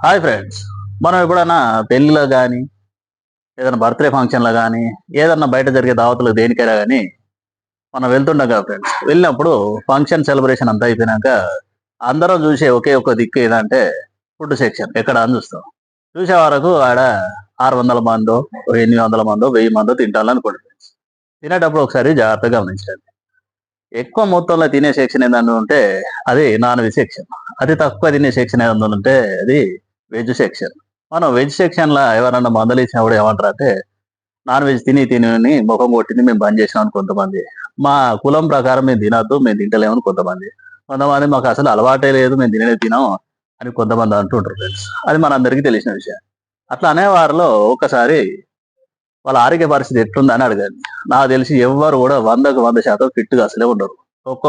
Hi friends మనం ఎప్పుడైనా పెళ్ళిలో కానీ ఏదైనా బర్త్డే ఫంక్షన్లో కానీ ఏదన్నా బయట జరిగే దావతులు దేనికైనా కానీ మనం వెళ్తుండగా కదా ఫ్రెండ్స్ వెళ్ళినప్పుడు ఫంక్షన్ సెలబ్రేషన్ అంతా అయిపోయినాక అందరం చూసే ఒకే ఒక దిక్కు ఏదంటే ఫుడ్ సెక్షన్ ఎక్కడ అని చూస్తాం. చూసే వరకు ఆడ ఆరు వందల మందో ఎనిమిది వందల మందో వెయ్యి మందో తింటాలనుకోండి ఫ్రెండ్స్ తినేటప్పుడు ఒకసారి జాగ్రత్తగా గమనించండి. ఎక్కువ మొత్తంలో తినే సెక్షన్ ఏదన్నా ఉంటే అది నాన్ వెజ్ సెక్షన్ అతి తక్కువ తినే సెక్షన్ ఏదన్నా ఉంటే అది వెజ్ సెక్షన్. మనం వెజ్ సెక్షన్లో ఎవరన్నా మందలు ఇచ్చినప్పుడు ఏమంటారు అంటే నాన్ వెజ్ తిని తిని ముఖం కొట్టింది మేము బంద్ చేసినామని కొంతమంది. మా కులం ప్రకారం మేము తినద్దు మేము తింటలేమని కొంతమంది. కొంతమంది మాకు అసలు అలవాటే లేదు మేము తినే తినాం అని కొంతమంది అంటుంటారు ఫ్రెండ్స్. అది మనందరికీ తెలిసిన విషయం. అట్లా అనేవారిలో ఒకసారి వాళ్ళ ఆరోగ్య పరిస్థితి ఎట్లుందని అడగండి. నాకు తెలిసి ఎవ్వరు కూడా వందకు వంద శాతం ఫిట్గా అసలే ఉండరు. ఒక్క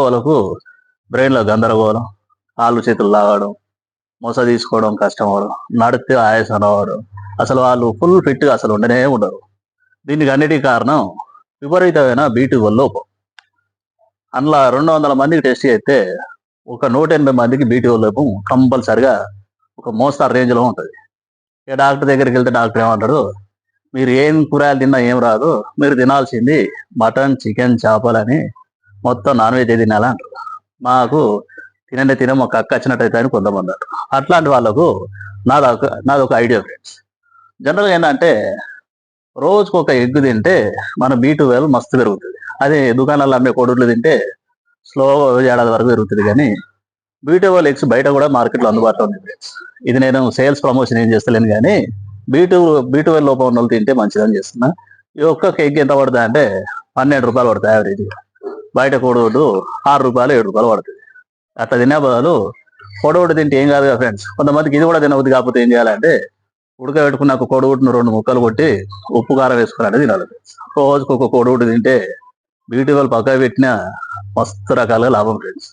బ్రెయిన్లో గందరగోళం కాళ్ళు చేతులు లాగడం మొస తీసుకోవడం కష్టం అవడం నడితే ఆయాసం రావడం అసలు వాళ్ళు ఫుల్ ఫిట్గా అసలు ఉండనే ఉండరు. దీనికి అన్నిటికీ కారణం విపరీతమైన బీటీ లోపం. అందులో రెండు వందల మందికి టెస్ట్ చేస్తే ఒక నూట ఎనభై మందికి బీటీ లోపం కంపల్సరిగా ఒక మోస్తారు రేంజ్లో ఉంటుంది. ఇక డాక్టర్ దగ్గరికి వెళ్తే డాక్టర్ ఏమంటాడు మీరు ఏం కూరగాయలు తిన్నా ఏం రాదు మీరు తినాల్సింది మటన్ చికెన్ చేపలని మొత్తం నాన్ వెజ్ తినాలంటారు మాకు తినండి తినము ఒక అక్క వచ్చినట్టయితే అని కొంతమంది అట్లాంటి వాళ్ళకు నాదొక నాదొక ఐడియా ఫ్రెండ్స్ జనరల్గా ఏంటంటే రోజుకు ఒక ఎగ్ తింటే మన బీ ట్వెల్వ్ మస్తు పెరుగుతుంది. అదే దుకాణాల్లో అమ్మే కొడుకులు తింటే స్లో ఏడాది వరకు పెరుగుతుంది కానీ బీ ట్వెల్వ్ ఎగ్స్ బయట కూడా మార్కెట్లో అందుబాటులో ఉంది ఫ్రెండ్స్ ఇది నేను సేల్స్ ప్రమోషన్ ఏం చేస్తలేను కానీ బీ టూ బీ ట్వెల్వ్ లోపం ఉన్న వాళ్ళు తింటే మంచిదని చేస్తున్నా. ఈ ఒక్క ఎగ్ ఎంత పడుతుంది అంటే పన్నెండు రూపాయలు పడుతుంది యావరేజ్గా బయట కోడిగుడ్డు ఆరు రూపాయలు ఏడు రూపాయలు పడుతుంది. అట్లా తినే బదులు కోడిగుడ్డు తింటే ఏం కాదు కదా ఫ్రెండ్స్ కొంతమందికి ఇది కూడా తినవద్దు కాకపోతే ఏం చేయాలంటే ఉడకబెట్టుకున్న ఒక రెండు ముక్కలు కొట్టి ఉప్పు కారం వేసుకుని తినాలి. రోజుకు ఒక కోడిగుడ్డు తింటే బ్యూటీ వాళ్ళు పక్క పెట్టిన మస్తు రకాలుగా లాభం ఫ్రెండ్స్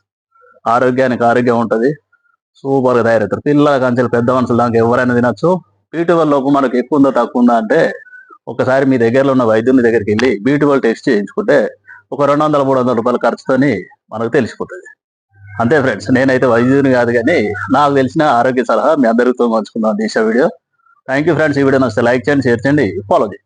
ఆరోగ్యానికి ఆరోగ్యం ఉంటుంది. సూపర్గా తయారవుతారు. పిల్లల కంచెలు పెద్ద మనుషులు దానికి ఎవరైనా తినచ్చు. బీటీ వాళ్ళ లోపు మనకు ఎక్కువ ఉందో తక్కువ ఉందా అంటే ఒకసారి మీ దగ్గరలో ఉన్న వైద్యుని దగ్గరికి వెళ్ళి బ్యూటీ వాళ్ళు టెస్ట్ చేయించుకుంటే ఒక రెండు వందల మూడు వందల రూపాయల ఖర్చుతోని మనకు తెలిసిపోతుంది. అంతే ఫ్రెండ్స్ నేనైతే వైద్యుని కాదు కానీ నాకు తెలిసిన ఆరోగ్య సలహా మీ అందరితో పంచుకుందాం. Disha video. Thank you friends ఈ వీడియో నచ్చితే లైక్ చేయండి షేర్ చేయండి ఫాలో చేయండి.